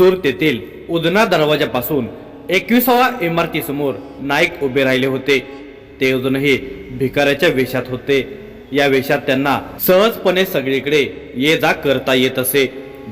सूर तेथील उदना दरवाजापासून एकविसावा इमारतीसमोर नाईक उभे राहिले होते. ते अजूनही भिकाऱ्याच्या वेशात होते. या वेशात त्यांना सहजपणे सगळीकडे ये जा करता येत असे.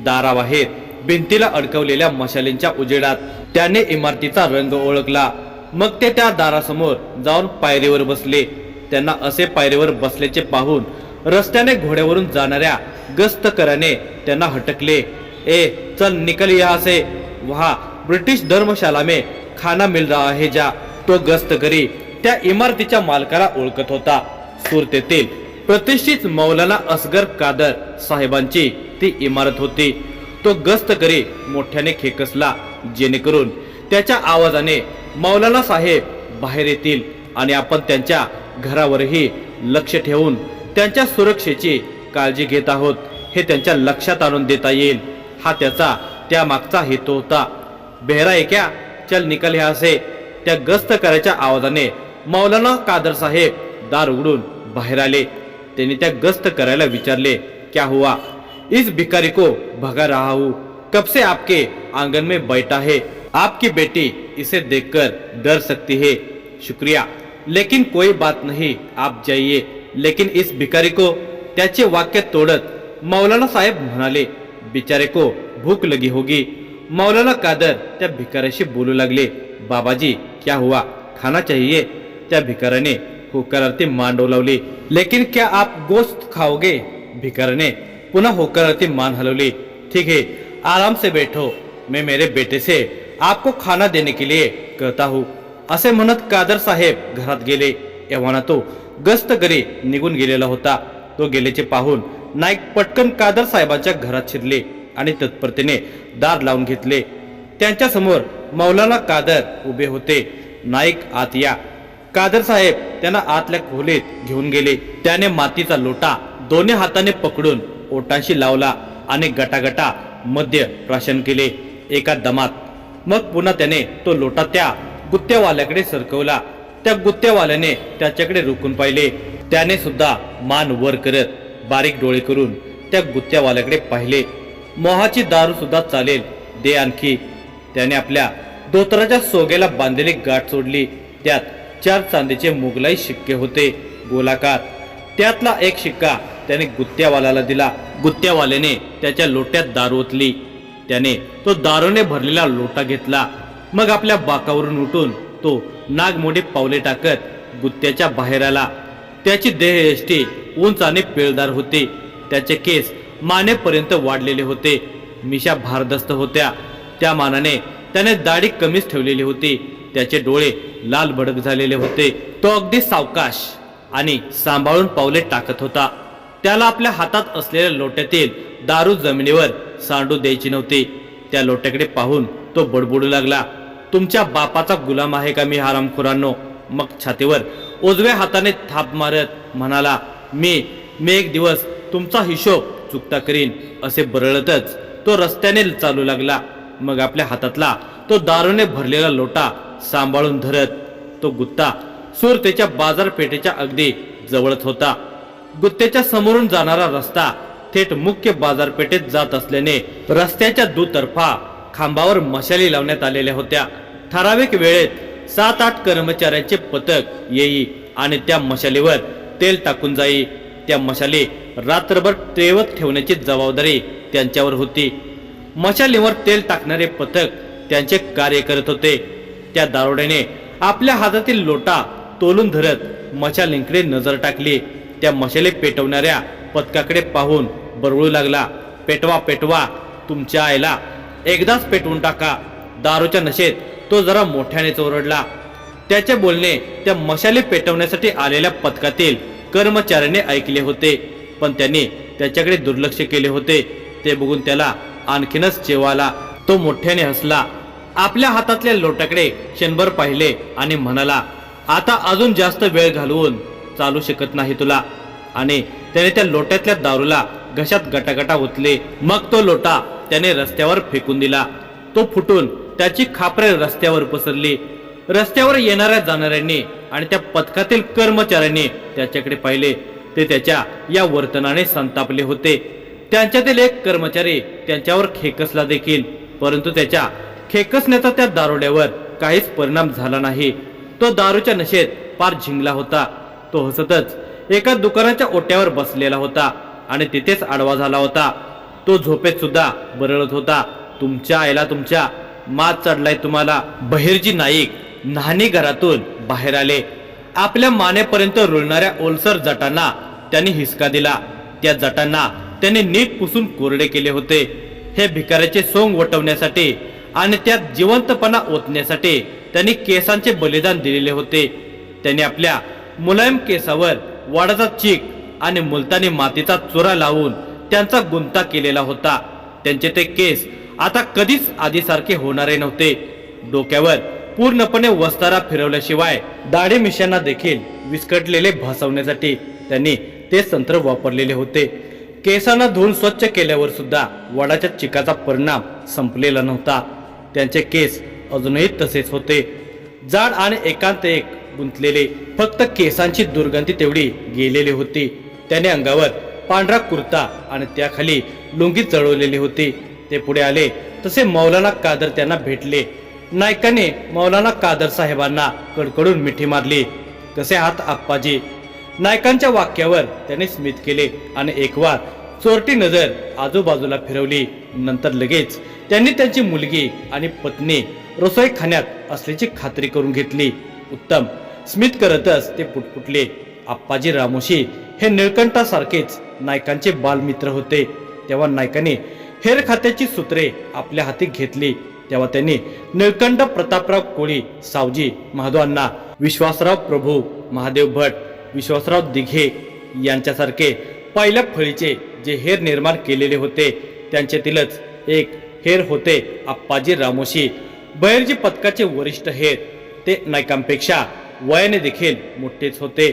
दाराबाहेर भिंतीला अडकवलेल्या मशालींच्या उजेडात त्याने इमारतीचा रंग ओळखला. मग ते त्या दारासमोर जाऊन पायरीवर बसले. त्यांना असे पायरीवर बसल्याचे पाहून रस्त्याने घोड्यावरून जाणाऱ्या गस्तकराने त्यांना हटकले. ए चल निकल यहाँ से। वहाँ ब्रिटिश धर्मशाला में खाना मिल रहा है जा। तो गस्तकरी त्या इमारतीच्या मालकाला ओळखत होता। सुरतेतील प्रतिष्ठित मौलाना असगर कादर साहेबांची ती इमारत होती। तो गस्तकरी मोठ्याने खेकसला जेणेकरून त्याच्या आवाजाने मौलाना साहेब बाहेर येतील आणि आपण त्यांच्या घरावरही लक्ष ठेवून त्यांच्या सुरक्षेची काळजी घेत आहोत हे त्यांच्या लक्षात आणून देता येईल। हा त्याचा त्या मागचा हेतू होता. बेहरा आहे चल निकल यहाँ असे. त्या गस्त करायच्या आवाजाने मौलाना कादर साहेब दार उघडून बाहेर आले. त्याने त्या गस्त करायला विचारले क्या हुआ? इस भिकारी को भगा रहा हूँ. कब से आपके आंगन में बैठा है? आपकी बेटी इसे देखकर डर सकती है। शुक्रिया। लेकिन कोई बात नहीं आप जाइए। लेकिन इस भिकारी को त्याचे वाक्य तोडत मौलाना साहेब म्हणाले बिचारे को भूक लगी होगी। मौलाना कादर त्या भिकाऱ्याशी बोलू लागले बाबाजी क्या हुआ? खाना चाहिए? त्या भिकाऱ्याने होकारार्थी मान डोलावली लेकिन क्या आप गोश्त खाओगे? भिकाऱ्याने पुन्हा होकारार्थी मान हलवली ठीक है आराम से बैठो। मैं मेरे बेटे से आपको खाना देने के लिए कहता हूँ। असे म्हणत कादर साहेब घरात गेले. एव्हाना तो गस्त घरी निघून गेलेला होता. तो गेल्याचे पाहून नाईक पटकन कादर साहेबांच्या घरात शिरले आणि तत्परतेने दार लावून घेतले. त्यांच्यासमोर मौलाना कादर उभे होते. नाईक आत या. कादर साहेब त्यांना आतल्या खोलीत घेऊन गेले. त्याने मातीचा लोटा दोन्ही हाताने पकडून ओटांशी लावला आणि गटागटा मध्य प्राशन केले. एका दमात. मग पुन्हा त्याने तो लोटा त्या गुत्त्यावाल्याकडे सरकवला. त्या गुत्त्यावाल्याने त्याच्याकडे रुकून पाहिले. त्याने सुद्धा मान वर करत बारीक डोळे करून त्या गुत्त्यावाल्याकडे पाहिले. मोहाची दारू सुद्धा चालेल. दे आणखी. त्याने आपल्या धोतराच्या सोग्याला बांधलेली गाठ सोडली. त्यात चार चांदीचे मुघलाई शिक्के होते. गोलाकार. त्यातला एक शिक्का त्याने गुत्त्यावाल्याला दिला. गुत्त्यावाल्याने त्याच्या लोट्यात दारू ओतली. त्याने तो दारूने भरलेला लोटा घेतला. मग आपल्या बाकावरून उठून तो नागमोडी पावले टाकत गुत्त्याच्या बाहेर आला. त्याची देहयष्टी उंच आणि पिळदार होती. त्याचे केस मानेपर्यंत वाढलेले होते. मिशा भारदस्त होत्या. त्या मानाने त्याने दाढी कमीच ठेवलेली होती. त्याचे डोळे लाल भडक झालेले होते. तो अगदी सावकाश आणि सांभाळून पावले टाकत होता. त्याला आपल्या हातात असलेल्या लोट्यातील दारू जमिनीवर सांडू द्यायची नव्हती. त्या लोट्याकडे पाहून तो बडबडू लागला. तुमच्या बापाचा गुलाम आहे का मी हरामखोरांनो? मग छातीवर उजव्या हाताने थाप मारत म्हणाला मी मी एक दिवस तुमचा हिशोब चुकता करीन असे बरळतच तो रस्त्याने चालू लागला. मग आपल्या हातातला तो दारूने भरलेला लोटा सांभाळून धरत तो गुत्ता सुरतेच्या बाजारपेठेच्या अगदी जवळच होता. गुत्त्याच्या समोरून जाणारा रस्ता थेट मुख्य बाजारपेठेत जात असल्याने रस्त्याच्या दुतर्फा खांबावर मशाली लावण्यात आलेल्या होत्या. ठराविक वेळेत सात आठ कर्मचाऱ्यांचे पथक येई आणि त्या मशालीवर तेल टाकून जाई. त्या मशाली रात्रभर तेवत ठेवण्याची जबाबदारी त्यांच्यावर होती. मशालीवर तेल टाकणारे पथक त्यांचे कार्य करत होते. त्या दारोड्याने आपल्या हातातील लोटा तोलून धरत मशालींकडे नजर टाकली. त्या मशाली पेटवणाऱ्या पथकाकडे पाहून बरळू लागला. पेटवा पेटवा तुमच्या आईला एकदाच पेटवून टाका. दारूच्या नशेत तो जरा मोठ्याने चोरडला त्याचे बोलणे त्या मशाली पेटवण्यासाठी आलेल्या पथकातील कर्मचाऱ्याने ऐकले होते. पण त्यांनी त्याच्याकडे दुर्लक्ष केले होते. ते बघून त्याला आणखीनच चेवाला तो मोठ्याने हसला. आपल्या हातातल्या लोटाकडे क्षणभर पाहिले आणि म्हणाला आता अजून जास्त वेळ घालवून चालू शकत नाही तुला. आणि त्याने त्या लोट्यातल्या दारूला घशात गटागटा ओतले. मग तो लोटा त्याने रस्त्यावर फेकून दिला. तो फुटून त्याची खापरे रस्त्यावर पसरली. रस्त्यावर येणाऱ्या जाणाऱ्यांनी आणि त्या पथकातील कर्मचाऱ्यांनी त्याच्याकडे पाहिले. ते त्याच्या या वर्तनाने संतापले होते. त्यांच्यातील एक कर्मचारी त्यांच्यावर खेकसला देखील परंतु त्याच्या खेकसण्याचा त्या दारुड्यावर काहीच परिणाम झाला नाही. तो दारूच्या नशेत पार झिंगला होता. तो हसतच एका दुकानाच्या ओट्यावर बसलेला होता आणि तिथेच आडवा झाला होता. तो झोपेत सुद्धा बरळत होता. तुमच्या आईला तुमच्या मात चढलाय तुम्हाला बहिर्जी नाईक न्हाणी घरातून बाहेर आले. आपल्या मानेपर्यंत रुळणाऱ्या ओलसर जटांना त्यांनी हिसका दिला. त्या जटांना त्यांनी नीट पुसून कोरडे केले होते. हे भिकाऱ्याचे सोंग वटवण्यासाठी आणि त्यात जिवंतपणा ओतण्यासाठी त्यांनी केसांचे बलिदान दिलेले होते. त्यांनी आपल्या मुलायम केसावर वाडाचा चीक आणि मुलतानी मातीचा चुरा लावून त्यांचा गुंता केलेला होता. त्यांचे ते केस आता कधीच आधीसारखे होणारे नव्हते. डोक्यावर पूर्णपणे वस्तारा फिरवल्याशिवाय दाढी मिशांना देखील विस्कटलेले भासवण्यासाठी त्यांनी ते तंत्र वापरलेले होते. केसांना धुवून स्वच्छ केल्यावर सुद्धा वडाच्या चिकाचा परिणाम संपलेला नव्हता. त्यांचे केस अजूनही तसेच होते. जाड आणि एकांत एक गुंतलेले फक्त केसांची दुर्गंधी तेवढी गेलेली होती. त्याने अंगावर पांढरा कुर्ता आणि त्याखाली लुंगी चढवलेली होती. ते पुढे आले. तसे मौलाना कादर त्यांना भेटले. नायकाने मौलाना कादर साहेबांना कडकडून मिठी मारली. कसे हात आप्पाजी? नायकांच्या वाक्यावर त्याने स्मित केले आणि एक वार चोरटी नजर आजूबाजूला फिरवली. नंतर लगेच त्यांनी त्यांची मुलगी आणि पत्नी रसोई खाण्यात असल्याची खात्री करून घेतली. उत्तम. स्मित करतच ते पुटपुटले. आप्पाजी रामोशी हे निळकंठासारखेच नायकांचे बालमित्र होते. तेव्हा नायकाने हेर खात्याची सूत्रे आपल्या हाती घेतली. तेव्हा त्यांनी निळकंठ प्रतापराव कोळी सावजी महादेवांना विश्वासराव प्रभू महादेव भट विश्वासराव दिघे यांच्यासारखे पहिल्या फळीचे जे हेर निर्माण केलेले होते त्यांच्यातीलच एक हेर होते आप्पाजी रामोशी. बैरजी पथकाचे वरिष्ठ हेर ते नायकांपेक्षा वयाने देखील मोठेच होते.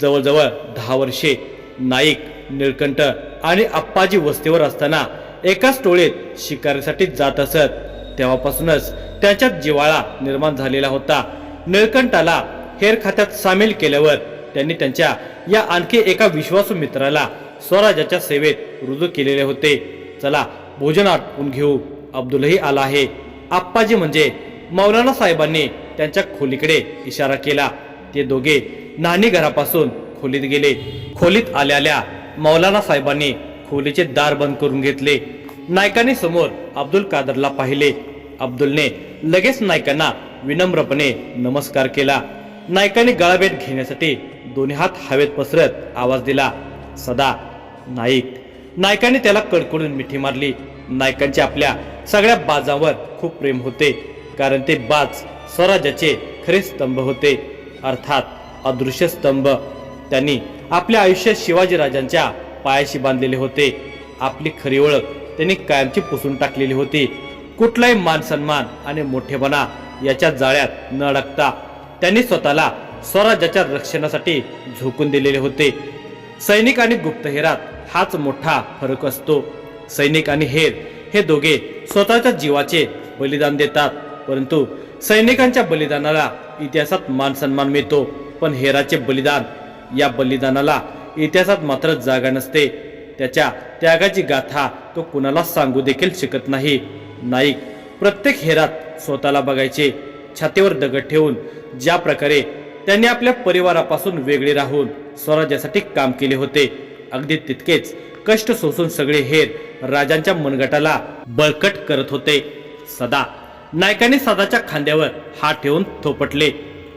जवळजवळ दहा वर्षे नाईक निळकंठ आणि आप्पाजी वस्तीवर असताना एकाच टोळीत शिकारीसाठी जात असत. तेव्हापासूनच त्यांच्यात जिवाळा निर्माण झालेला होता. निळकंठाला हेर खात्यात सामील केल्यावर त्यांनी त्यांच्या या आणखी एका विश्वासू मित्राला स्वराज्याच्या सेवेत रुजू केलेले होते. चला भोजन आटपून घेऊ. अब्दुलही आला आहे. आप्पाजी म्हणजे मौलाना साहेबांनी त्यांच्या खोलीकडे इशारा केला. ते दोघे नाणी घरापासून खोलीत गेले. खोलीत आल्याल्या मौलाना साहेबांनी खोलीचे दार बंद करून घेतले. नायकाने समोर अब्दुल कादरला पाहिले. अब्दुलने लगेच नायकांना विनम्रपणे नमस्कार केला. नायकाने गळाभेट घेण्यासाठी दोन्ही हात हवेत पसरत आवाज दिला सदा नाईक. नायकाने त्याला कडकडून मिठी मारली. नायकांचे आपल्या सगळ्या बाजावर खूप प्रेम होते कारण ते बाज स्वराज्याचे खरे स्तंभ होते. अर्थात अदृश्य स्तंभ. त्यांनी आपल्या आयुष्यात शिवाजीराजांच्या पायाशी बांधलेले होते. आपली खरी ओळख त्यांनी कायमची पुसून टाकलेली होती. कुठलाही मान सन्मान आणि मोठेपणा याच्या जाळ्यात न अडकता त्यांनी स्वतःला स्वराज्याच्या रक्षणासाठी झोकून दिलेले होते. सैनिक आणि गुप्तहेरात हाच मोठा फरक असतो. सैनिक आणि हेर हे दोघे स्वतःच्या जीवाचे बलिदान देतात परंतु सैनिकांच्या बलिदानाला इतिहासात मान सन्मान मिळतो पण हेराचे बलिदान या बलिदानाला इतिहासात मात्र जागा नसते. त्याच्या त्यागाची गाथा तो कुणाला सांगू देखील शकत नाही. नाईक प्रत्येक हेरात स्वतःला बघायचे छातीवर दगड ठेवून ज्या प्रकारे त्यांनी आपल्या परिवारापासून वेगळे राहून स्वराज्यासाठी काम केले होते अगदी तितकेच कष्ट सोसून सगळे हेर राजांच्या मनगटाला बळकट करत होते. सदा नायकाने सदाच्या खांद्यावर हात ठेवून थोपटले.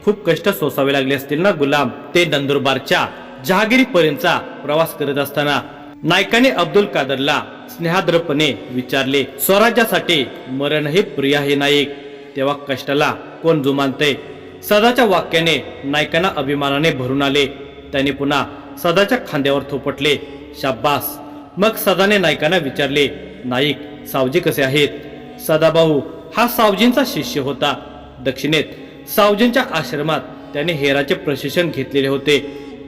खूप कष्ट सोसावे लागले असतील ना गुलाम? ते नंदुरबारच्या जहागिरीपर्यंतचा प्रवास करत असताना नायकाने अब्दुल कादरला स्नेहाद्रपणे विचारले स्वराज्यासाठी मरणही प्रिय आहे नाईक. तेव्हा कष्टाला कोण जुमानते सदाच्या वाक्याने नायकांना अभिमानाने भरून आले. त्याने पुन्हा सदाच्या खांद्यावर थोपटले. शाब्बास. मग सदाने नायकांना विचारले नाईक सावजी कसे आहेत? सदाभाऊ हा सावजींचा शिष्य होता. दक्षिणेत सावजींच्या आश्रमात त्याने हेराचे प्रशिक्षण घेतलेले होते.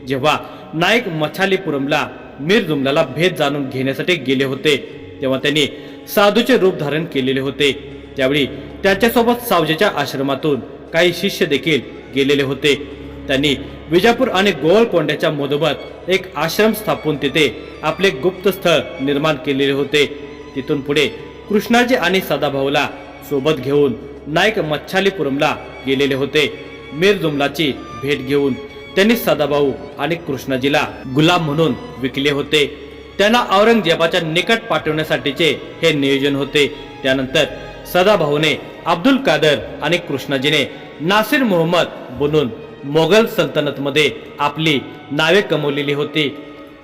जेव्हा नाईक मछालीपुरमला मीर जुमल्याला भेद जाणून घेण्यासाठी गेले होते. तेव्हा त्यांनी साधूचे रूप धारण केलेले होते. त्यावेळी त्याच्यासोबत सावजेच्या आश्रमातून काही शिष्य देखील गेलेले होते. त्यांनी विजापूर आणि गोवळकोंड्याच्या मधोमध एक आश्रम स्थापून तिथे आपले गुप्त स्थळ निर्माण केलेले होते. तिथून पुढे कृष्णाजी आणि सदाभाऊला सोबत घेऊन नाईक मच्छालीपुरमला गेलेले होते. मीर जुमलाची भेट घेऊन त्यांनी सदाभाऊ आणि कृष्णाजीला गुलाम म्हणून विकले होते. त्यांना औरंगजेबाच्या निकट पाठवण्यासाठीचे हे नियोजन होते. त्यानंतर सदाभाऊने अब्दुल कादर आणि कृष्णाजीने नासिर मोहम्मद बनून मोगल सल्तनतमध्ये आपली नावे कमवलेली होती.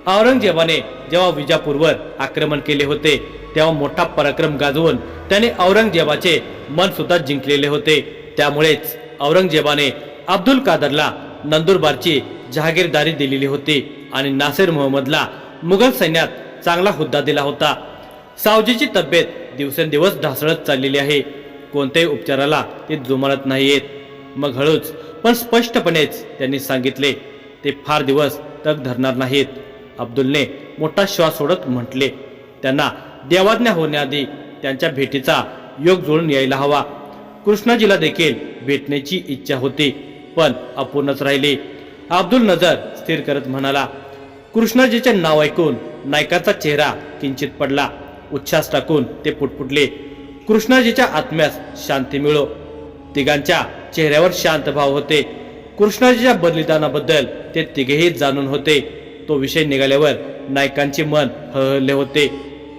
औरंगजेबाने जेव्हा विजापूरवर आक्रमण केले होते तेव्हा मोठा पराक्रम गाजवून त्याने औरंगजेबाचे मन सुद्धा जिंकलेले होते. त्यामुळेच औरंगजेबाने अब्दुल कादरला नंदुरबारची जहागीरदारी दिलेली होती आणि नासिर मोहम्मदला मुघल सैन्यात चांगला हुद्दा दिला होता. सावजीची तब्येत दिवसेंदिवस ढासळत चाललेली आहे. कोणत्याही उपचाराला ते जुमानत नाहीयेत. मग हळूच पण स्पष्टपणेच त्यांनी सांगितले ते फार दिवस तग धरणार नाहीत अब्दुलने मोठा श्वास सोडत म्हटले. त्यांना देवाज्ञा होण्याआधी त्यांच्या भेटीचा योग जुळून यायला हवा. कृष्णाजीला देखील भेटण्याची इच्छा होती. पण अपूर्णच राहिली. अब्दुल नजर स्थिर करत म्हणाला कृष्णाजीचे नाव ऐकून नायकाचा चेहरा किंचित पडला. उच्छ्वास टाकून ते पुटपुटले. कृष्णाजीच्या आत्म्यास शांती मिळो. तिघांच्या चेहऱ्यावर शांत भाव होते. कृष्णाजीच्या बलिदानाबद्दल ते तिघेही जाणून होते. तो विषय निघाल्यावर नायकांचे मन हळहळले होते.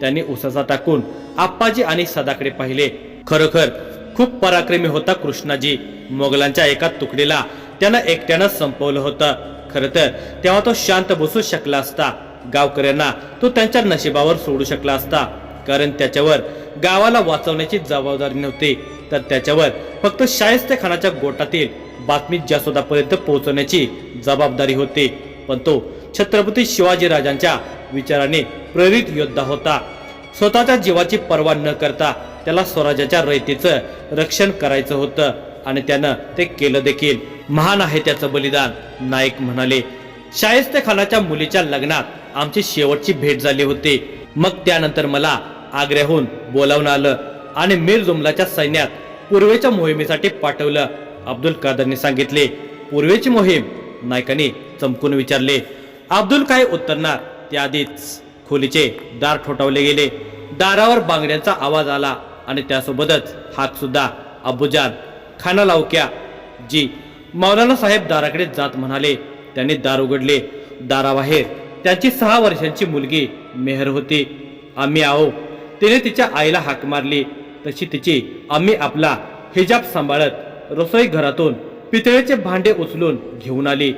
त्यांनी उसासा टाकून आप्पाजी आणि सदाकडे पाहिले. खरोखर खूप पराक्रमी होता कृष्णाजी. मोगलांच्या एका तुकडीला त्यानं एकट्यानं संपवलं होतं. खर तर तेव्हा तो शांत बसू शकला असता. गावकऱ्यांना तो त्यांच्या नशिबावर सोडू शकला असता. कारण त्याच्यावर गावाला वाचवण्याची जबाबदारी नव्हती. तर त्याच्यावर फक्त शाहिस्ते खानाच्या गोटातील बातमी जसोदापर्यंत पोहोचवण्याची जबाबदारी होती. पण तो छत्रपती शिवाजी राजांच्या विचाराने प्रेरित योद्धा होता. स्वतःच्या जीवाची पर्वा न करता त्याला स्वराज्याच्या रयतेचं रक्षण करायचं होतं आणि त्यानं ते केलं देखील. महान आहे त्याचं बलिदान नाईक म्हणाले. शाहिस्ते खानाच्या मुलीच्या लग्नात आमची शेवटची भेट झाली होती. मग त्यानंतर मला आग्र्याहून बोलावून आलं आणि मीर जुमलाच्या सैन्यात पूर्वेच्या मोहिमेसाठी पाठवलं. अब्दुल कादरने सांगितले पूर्वेची मोहीम नायकाने चमकून विचारले अब्दुल काय उत्तरणार त्याआधीच खोलीचे दार ठोठावले गेले. दारावर बांगड्यांचा आवाज आला. आणि त्यासोबतच हातसुद्धा अबुजान खाना लावक्या जी मौलाना साहेब दाराकडे जात म्हणाले त्यांनी दार उघडले. दाराबाहेर त्यांची सहा वर्षांची मुलगी मेहर होती. आम्ही आहो तिने तिच्या आईला हाक मारली. तशी तिची आम्ही आपला हिजाब सांभाळत रसोई घरातून पितळेचे भांडे उचलून घेऊन आली.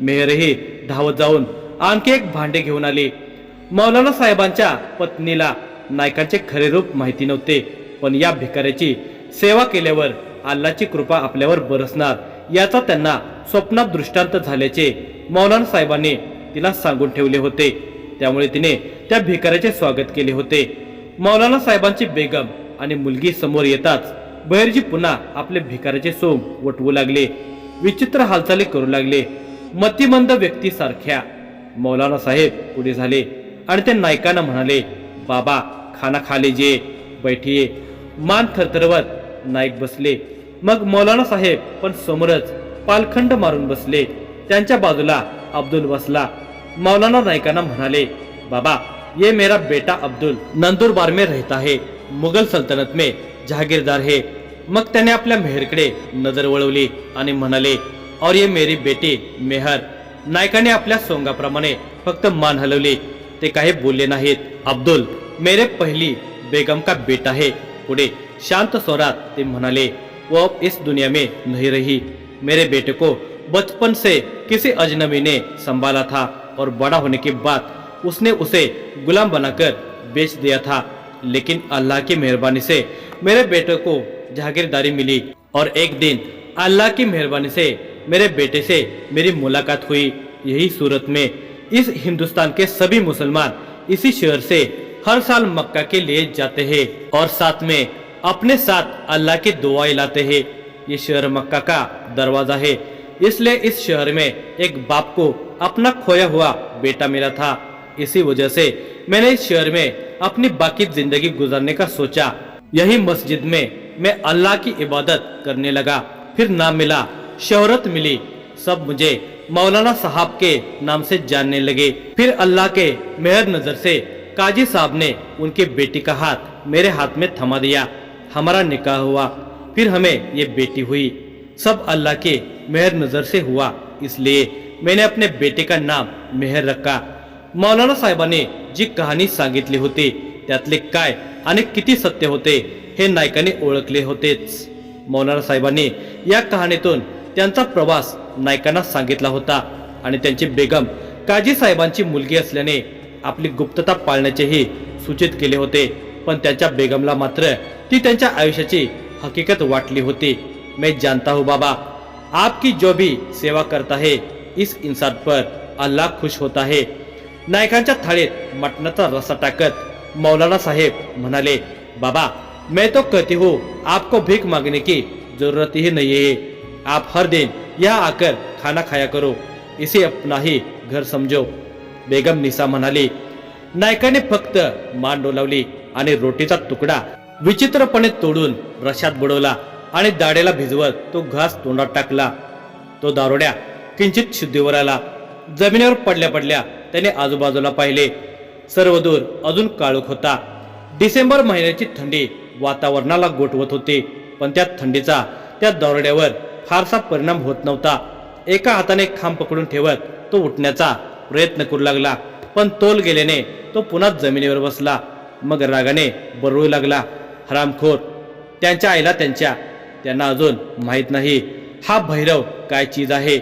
मेहरही धावत जाऊन आणखी एक भांडे घेऊन आली. मौलाना साहेबांच्या पत्नीला नायकांचे खरे रूप माहिती नव्हते. पण या भिकाऱ्याची सेवा केल्यावर अल्लाची कृपा आपल्यावर बरसणार याचा त्यांना स्वप्नात दृष्टांत झाल्याचे मौलाना साहेबांनी तिला सांगून ठेवले होते. त्यामुळे तिने त्या भिकाऱ्याचे स्वागत केले होते. मौलाना साहेबांची बेगम आणि मुलगी समोर येताच बहिरजी पुन्हा आपले भिकाऱ्याचे सोम वटवू लागले विचित्र हालचाली करू लागले. मतिमंद व्यक्तीसारख्या मौलाना साहेब पुढे झाले आणि ते नायकांना म्हणाले बाबा खाना खाले जे बैठिये. मान थरथरवत. नाईक बसले. मग मौलाना साहेब पण समोरच पालखंड मारून बसले. त्यांच्या बाजूला अब्दुल बसला. मौलाना नायकांना म्हणाले बाबा ये मेरा बेटा अब्दुल. नंदुरबार में रहता है मुघल सल्तनत में जहागीरदार है. मग त्याने आपल्या मेहरकडे नजर वळवली आणि म्हणाले और ये मेरी बेटी मेहर. नायकाने आपल्या सोंगाप्रमाणे फक्त मान हलवली. ते काही बोलले नाहीत. अब्दुल मेरे पहिली बेगम का बेटा है. पुढे शांत स्वरात ते म्हणाले वो इस दुनिया में नहीं रही। मेरे बेटे को बचपन से किसी अजनबी ने संभाला था और बड़ा होने के बाद उसने उसे गुलाम बनाकर बेच दिया था। लेकिन अल्लाह की मेहरबानी से मेरे बेटे को जागीरदारी मिली और एक दिन अल्लाह की मेहरबानी से मेरे बेटे से मेरी मुलाकात हुई। यही सूरत में इस हिंदुस्तान के सभी मुसलमान इसी शहर से हर साल मक्का के लिए जाते हैं और साथ में अपने साथ अल्लाह की दुआएँ लाते हैं। ये शहर मक्का का दरवाज़ा है। इसलिए इस शहर में एक बाप को अपना खोया हुआ बेटा मिला था। इसी वजह से मैंने इस शहर में अपनी बाकी ज़िंदगी गुजारने का सोचा। यही मस्जिद में मैं अल्लाह की इबादत करने लगा। फिर नाम मिला, शोहरत मिली। सब मुझे मौलाना साहब के नाम से जानने लगे। फिर अल्लाह के मेहर नज़र से काजी साहब ने उनके बेटी का हाथ मेरे हाथ में थमा दिया। हमारा निकाह हुआ। फिर हमें ये बेटी हुई। सब अल्लाह के मेहर नजर से हुआ। इसलिए मैंने अपने बेटे का नाम मेहर रखा। मौलाना साहेबाने जी कहाणी सांगितली होती त्यातले काय आणि किती सत्य होते हे नायकाने ओळखले होतेच। मौलाना साहेबांनी या कहाणीतून त्यांचा प्रवास नायकांना सांगितला होता आणि त्यांची बेगम काजी साहेबांची मुलगी असल्याने आपली गुप्तता पाळण्याचेही सूचित केले होते. पण त्यांच्या बेगमला मात्र ती त्यांच्या आयुष्याची हकीकत वाटली होती. मैं जानता हूँ बाबा आपकी जो भी सेवा करता है इस इंसान पर अल्लाह खुश होता है. नायकांच्या थाळीत मटणाचा रसा टाकत मौलाना साहेब म्हणाले बाबा मैं तो कहती हूँ आपको भीख मांगने की जरूरत ही नहीं है. आप हर दिन यहाँ आकर खाना खाया करो. इसे अपना ही घर समझो. बेगम निसा म्हणाली नायकाने फक्त मान डोलावली आणि रोटीचा तुकडा विचित्रपणे तोडून रशात बुडवला आणि दाढेला भिजवत तो घास तोंडात टाकला. तो दारोड्या किंचित शुद्धीवर आला. जमिनीवर पडल्या पडल्या त्याने आजूबाजूला पाहिले. सर्व दूर अजून काळोख होता. डिसेंबर महिन्याची थंडी वातावरणाला गोठवत होती पण त्या थंडीचा त्या दारोड्यावर फारसा परिणाम होत नव्हता. एका हाताने खांब पकडून ठेवत तो उठण्याचा प्रयत्न करू लागला. पण तोल गेल्याने तो पुन्हा जमिनीवर बसला. मग रागाने बरळू लागला. हरामखोर. त्यांच्या आईला त्यांच्या. त्यांना अजून माहीत नाही. हा भैरव काय चीज आहे?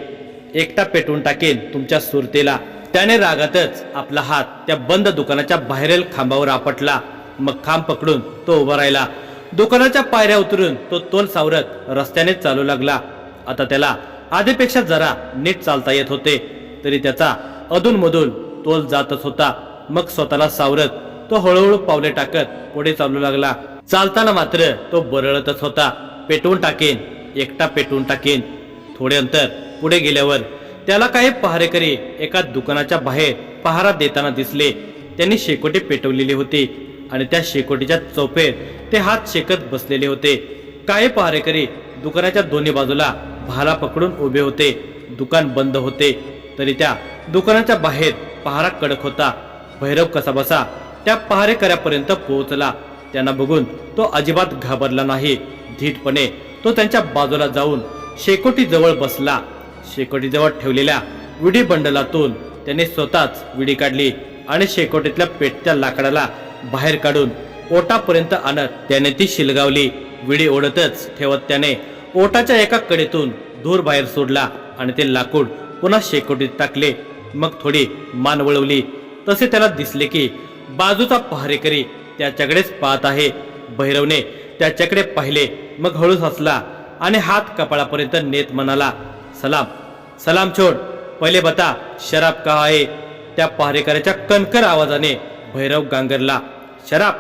एकटा पेटवून टाकेन तुमच्या सुरतेला. त्याने रागातच आपला हात त्या बंद दुकानाच्या बाहेरील खांबावर आपटला. मग खांब पकडून तो उभा राहिला. दुकानाच्या पायऱ्या उतरून तो तोल सावरत रस्त्याने चालू लागला. आता त्याला आधीपेक्षा जरा नीट चालता येत होते. तरी त्याचा अधूनमधून तोल जातच होता. मग स्वतःला सावरत तो हळूहळू पावले टाकत पुढे चालू लागला. चालताना मात्र तो बरळतच होता. पेटवून टाकेन एकटा पेटवून टाकेन. थोडे अंतर पुढे गेल्यावर त्याला काही पहारेकरी एका दुकानाच्या बाहेर पहारा देताना दिसले. त्यांनी शेकोटी पेटवलेली होती आणि त्या शेकोटीच्या चौफेर ते हात शेकत बसलेले होते. काही पहारेकरी दुकानाच्या दोन्ही बाजूला भाला पकडून उभे होते. दुकान बंद होते. तरी त्या दुकानाच्या बाहेर पहारा कडक होता. भैरव कसा बसा त्या पहारेकऱ्यापर्यंत पोहोचला. त्यांना बघून तो अजिबात घाबरला नाही. धीटपणे तो त्यांच्या बाजूला जाऊन शेकोटी जवळ बसला. शेकोटीजवळ ठेवलेल्या विडी बंडलातून त्याने स्वतःच विडी काढली आणि शेकोटीतल्या पेटत्या लाकडाला बाहेर काढून ओटापर्यंत आणत त्याने ती शिलगावली. विडी ओढतच ठेवत त्याने ओटाच्या एका कडेतून धूर बाहेर सोडला आणि ते लाकूड पुन्हा शेकोटीत टाकले. मग थोडी मान वळवली तसे त्याला दिसले की बाजूचा पहारेकरी त्याच्याकडेच पाहत आहे. भैरवने त्याच्याकडे पाहिले मग हळूच हसला आणि हात कपाळापर्यंत नेत म्हणाला सलाम सलाम छोड पहिले बता शराब का आहे? त्या पहारेकऱ्याच्या कणकर आवाजाने भैरव गांगरला शराब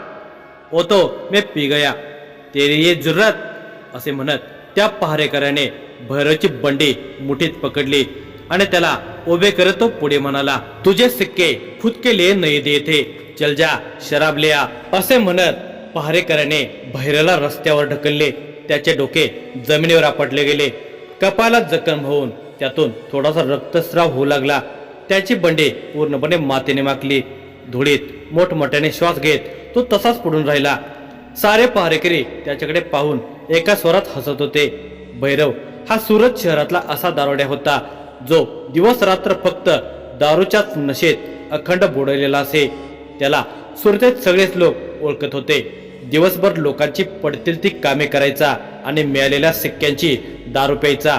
ओ तो मैं पी गया तेरी ये जुर्रत असे म्हणत त्या पहारेकऱ्याने भैरवची बंडी मुठीत पकडली. आणि त्याला उभे करत तो पुढे म्हणाला तुझे सिक्के खुद नाही देते. चल जा शराब लिया असे म्हणत पहारेकऱ्याने भैरला रस्त्यावर ढकलले. त्याचे डोके जमिनीवर आपटले गेले. कपाला जखम होऊन त्यातून थोडासा रक्तस्राव होऊ लागला. त्याची बंडी पूर्णपणे मातेने माकली धुळीत मोठमोठ्याने श्वास घेत तो तसाच पडून राहिला. सारे पहारेकरी त्याच्याकडे पाहून एका स्वरात हसत होते. भैरव हा सुरत शहरातला असा दारोड्या होता. जो दिवस रात्र फक्त दारूच्याच नशेत अखंड बुडवलेला असे त्याला सुरतेत सगळेच लोक ओळखत होते. दिवसभर लोकांची पडतील ती कामे करायचा आणि मिळालेल्या सिक्क्यांची दारू प्यायचा.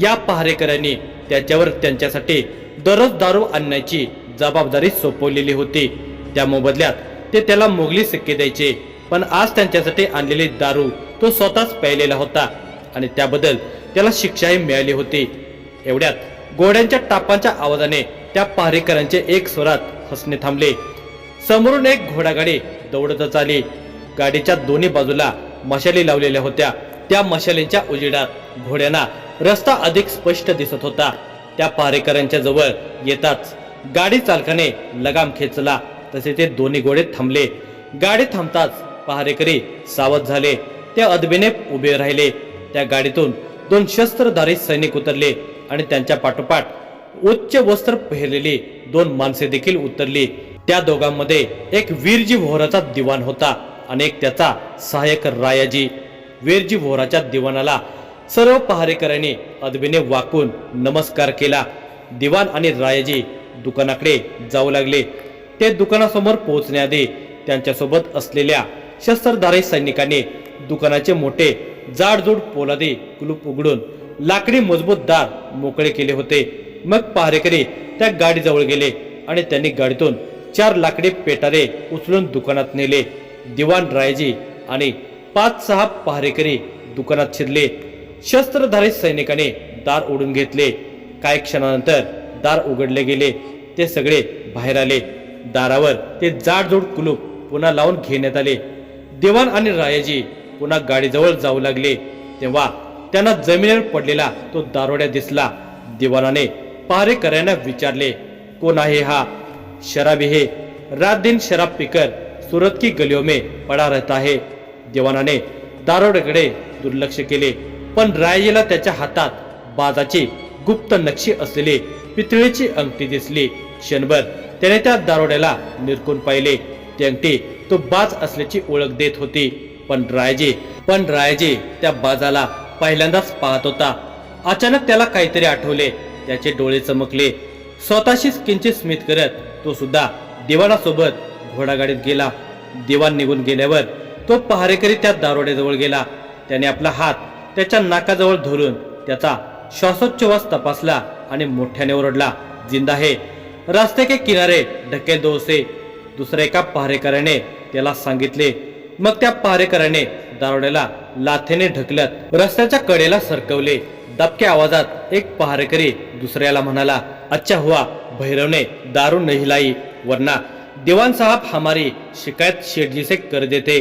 या पहारेकऱ्यांनी त्याच्यावर त्यांच्यासाठी दररोज दारू आणण्याची जबाबदारी सोपवलेली होती. त्या मोबदल्यात ते त्याला मोगली सिक्के द्यायचे पण आज त्यांच्यासाठी आणलेली दारू तो स्वतःच प्यायलेला होता आणि त्याबद्दल त्याला शिक्षाही मिळाली होती. एवढ्यात घोड्यांच्या टापांच्या आवाजाने त्या पहारेकरांचे एक स्वरात हसणे थांबले. समोरून एक घोडागाडी दौडतच आली गाडीच्या दोन्ही बाजूला मशाली लावलेल्या होत्या. त्या मशालींच्या उजेडात घोड्यांना रस्ता अधिक स्पष्ट दिसत होता. त्या पहारेकरांच्या जवळ येताच गाडी चालकाने लगाम खेचला. तसे ते दोन्ही घोडे थांबले. गाडी थांबताच पहारेकरी सावध झाले. ते अदबीने उभे राहिले. त्या गाडीतून दोन शस्त्रधारी सैनिक उतरले. आणि त्यांच्या पाठोपाठ उच्च वस्त्र पहिरलेली दोन माणसे देखील उतरली. त्या दोघांमध्ये एक वीरजी भोहराचा दिवाण होता आणि एक त्याचा सहाय्यक रायाजी. वीरजी भोराच्या दिवाणाला सर्व पहारेकरांनी अदबीने वाकून नमस्कार केला. दिवाण आणि रायाजी दुकानाकडे जाऊ लागले. ते दुकानासमोर पोहोचण्याआधी त्यांच्यासोबत असलेल्या शस्त्रधारी सैनिकांनी दुकानाचे मोठे जाडजूड पोलादी कुलूप उघडून लाकडी मजबूत दार मोकळे केले होते. मग पहारेकरी त्या गाडीजवळ गेले आणि त्यांनी गाडीतून चार लाकडी पेटारे उचलून दुकानात नेले. दिवाण रायजी आणि पाच सहा पहारेकरी दुकानात शिरले. शस्त्रधारी सैनिकाने दार ओढून घेतले. काही क्षणानंतर दार उघडले गेले. ते सगळे बाहेर आले. दारावर ते जाडजोड कुलूप पुन्हा लावून घेण्यात आले. दिवाण आणि रायाजी पुन्हा गाडीजवळ जाऊ लागले. तेव्हा त्यांना जमिनीवर पडलेला तो दारोड्या दिसला. दिवाणाने पहारेकऱ्यांना विचारले कोण आहे हा? शराबी हे रात दिन शराब पीकर सूरत की गलियों में पड़ा रहता है. दिवाणाने दारोड्याकडे दुर्लक्ष केले पण रायजीला त्याच्या हातात बाजाची गुप्त नक्षी असलेली पितळीची अंगठी दिसली. क्षणभर त्याने त्या दारोड्याला निरकून पाहिले. ती अंगठी तो बाज असल्याची ओळख देत होती. पण रायजी पण रायजी त्या बाजाला पहिल्यांदाच पाहत होता. अचानक त्याला काहीतरी आठवले. त्याचे डोळे चमकले. स्वतःशीच किंचित स्मित करत तो सुद्धा दिवाणासोबत घोडागाडीत गेला. दिवाण निघून गेल्यावर तो पहारेकरी त्या दारोड्याजवळ गेला. त्याने आपला हात त्याच्या नाकाजवळ धरून त्याचा श्वासोच्छवास तपासला आणि मोठ्याने ओरडला जिंदा आहे रस्ते के किनारे ढकेल दोसे. दुसऱ्या एका पहारेकऱ्याने त्याला सांगितले. मग त्या पहारेकऱ्याने दारोड्याला लाथेने ढकलत रस्त्याच्या कडेला सरकवले. दबक्या आवाजात एक पहारेकरी दुसऱ्याला म्हणाला अच्छा हुआ भैरवने दारू नहीं लाई वरना दीवान साहब हमारी शिकायत शेठजी से कर देते.